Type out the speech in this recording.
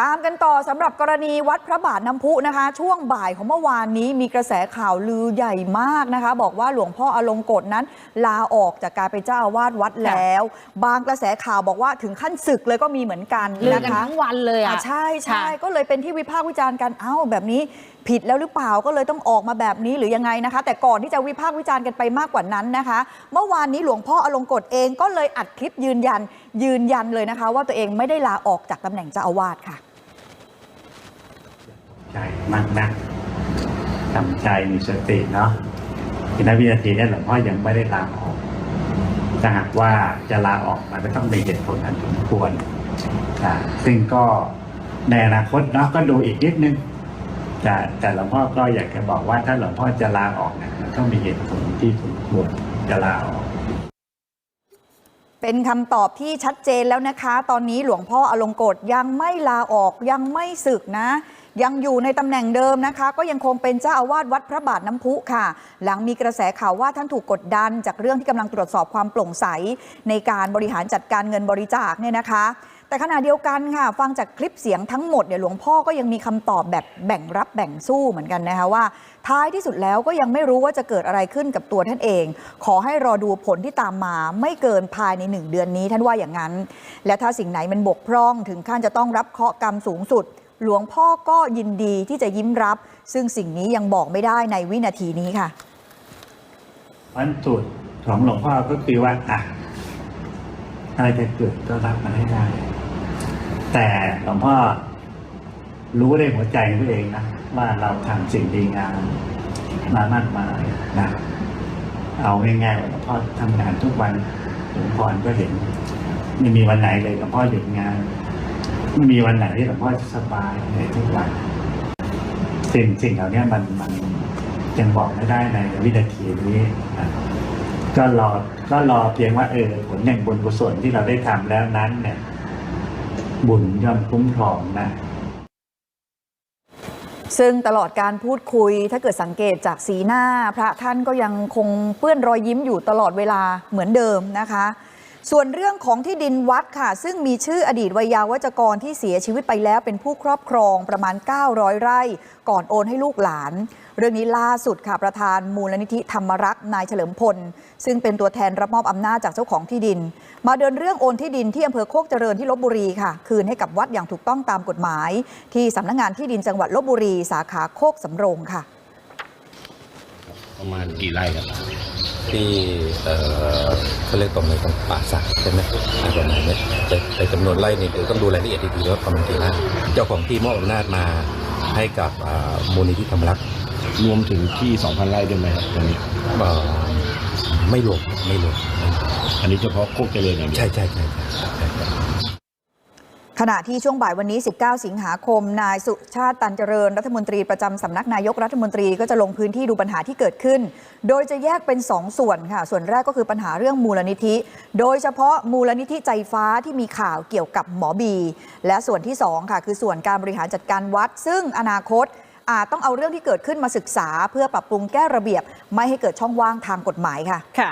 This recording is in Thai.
ตามกันต่อสำหรับกรณีวัดพระบาทน้ำพุนะคะ ช่วงบ่ายของเมื่อวานนี้มีกระแสข่าวลือใหญ่มากนะคะ บอกว่าหลวงพ่ออลงกฎนั้น ลาออกจากการเป็นเจ้าอาวาสวัดแล้ว บางกระแสข่าวบอกว่าถึงขั้นศึกเลยก็มีเหมือนกันลือนะกันคะทั้งวันเลยอะอะใช่ใช่ค่ะก็เลยเป็นที่วิพากษ์วิจารณ์กันเอ้าแบบนี้ ผิดแล้วหรือเปล่าก็เลยต้องออกมาแบบนี้หรือยังไงนะคะ แต่ก่อนที่จะวิพากษ์วิจารณ์กันไปมากกว่านั้นนะคะ เมื่อวานนี้หลวงพ่ออลงกฎเองก็เลยอัดคลิปยืนยันยืนยันเลยนะคะ ว่าตัวเองไม่ได้ลาออกจากตำแหน่งเจ้าอาวาสค่ะใจมากนะทำใจมีสติเนาะที่นัวินาทีนี้หลวงพ่อยังไม่ได้ลาออกถ้าหากว่าจะลาออกมันก็ต้องมีเหตุผลอันสมควรอ่าซึ่งก็ในอนาคตเนาะก็ดูอีกนิดนึง แต่แต่หลวงพ่อก็อยากจะบอกว่าถ้าหลวงพ่อจะลาออกเนี่ยมันต้องมีเหตุผลที่สมควรจะลาออก เป็นคำตอบที่ชัดเจนแล้วนะคะ ตอนนี้หลวงพ่ออลงกฎยังไม่ลาออกยังไม่สึกนะ ยังอยู่ในตำแหน่งเดิมนะคะ ก็ยังคงเป็นเจ้าอาวาสวัดพระบาทน้ำพุค่ะ หลังมีกระแสข่าวว่าท่านถูกกดดัน จากเรื่องที่กำลังตรวจสอบความโปร่งใส ในการบริหารจัดการเงินบริจาคเนี่ยนะคะ แต่ขณะเดียวกันค่ะ ฟังจากคลิปเสียงทั้งหมดเนี่ยหลวงพ่อก็ยังมีคำตอบแบบแบ่งรับแบ่งสู้เหมือนกันนะคะว่า ท้ายที่สุดแล้วก็ยังไม่รู้ว่าจะเกิดอะไรขึ้นกับตัวท่านเอง ขอให้รอดูผลที่ตามมา ไม่เกินภายในหนึ่งเดือนนี้ท่านว่าอย่างนั้น และถ้าสิ่งไหนมันบกพร่องถึงขั้นจะต้องรับเคราะห์กรรมสูงสุด หลวงพ่อก็ยินดีที่จะยิ้มรับ ซึ่งสิ่งนี้ยังบอกไม่ได้ในวินาทีนี้ค่ะวันจุดของหลวงพ่อก็คือว่าอะอะไรจะเกิดก็รับมันให้ได้ แต่หลวงพ่อรู้ในหัวใจตัวเองนะว่าเราทำสิ่งดีงามมามากมายนะเอาง่ายๆหลวงพ่อทำงานทุกวันหลวงพ่อก็เห็นไม่มีวันไหนเลยหลวงพ่อหยุดงานไม่มีวันไหนที่หลวงพ่อจะสบายในทุกวันสิ่งสิ่งเหล่านี้มันมันยังบอกไม่ได้ในวินาทีนี้นะก็รอก็รอเพียงว่าเออผลแห่งบุญกุศลที่เราได้ทำแล้วนั้นเนี่ย บุญย่อมคุ้มครองนะซึ่งตลอดการพูดคุยถ้าเกิดสังเกตจากสีหน้า พระท่านก็ยังคงเปื้อนรอยยิ้มอยู่ตลอดเวลาเหมือนเดิมนะคะ ส่วนเรื่องของที่ดินวัดค่ะ ซึ่งมีชื่ออดีตวัยยาวัจกรที่เสียชีวิตไปแล้วเป็นผู้ครอบครองประมาณ 900 ไร่ ก่อนโอนให้ลูกหลาน เรื่องนี้ล่าสุดค่ะประธานมูลนิธิธรรมรักษ์นายเฉลิมพล ซึ่งเป็นตัวแทนรับมอบอำนาจจากเจ้าของที่ดิน มาเดินเรื่องโอนที่ดินที่อำเภอโคกเจริญที่ลบบุรีค่ะ คืนให้กับวัดอย่างถูกต้องตามกฎหมาย ที่สำนักงานที่ดินจังหวัดลบบุรี สาขาโคกสำโรงค่ะ ประมาณกี่ไร่ครับ ที่เอ่อเขาเรียกประมาณตรงป่าสักใช่ไหมอ่าประมาณนี้แต่แต่จำนวนไร่นี่เดี๋ยวต้องดูรายละเอียดดีๆว่าประมาณกี่ไร่เจ้าของที่มอบอำนาจมาให้กับอ่ามูลนิธิธรรมรักษ์รวมถึงที่ 2,000 ไร่ด้วยไหมครับตรงนี้เอ่อไม่รวมไม่รวมไม่รวมอันนี้เฉพาะโคกเจริญอย่างเดียวใช่ใช่ใช่ใช่ใช่ใช่ ขณะที่ช่วงบ่ายวันนี้ 19 สิงหาคม นายสุชาติตันเจริญ รัฐมนตรีประจำสำนักนายกรัฐมนตรีก็จะลงพื้นที่ดูปัญหาที่เกิดขึ้น โดยจะแยกเป็น 2 ส่วนค่ะ ส่วนแรกก็คือปัญหาเรื่องมูลนิธิ โดยเฉพาะมูลนิธิใจฟ้าที่มีข่าวเกี่ยวกับหมอบี และส่วนที่ 2 ค่ะ คือส่วนการบริหารจัดการวัด ซึ่งอนาคตอาจต้องเอาเรื่องที่เกิดขึ้นมาศึกษา เพื่อปรับปรุงแก้ระเบียบ ไม่ให้เกิดช่องว่างทางกฎหมายค่ะค่ะ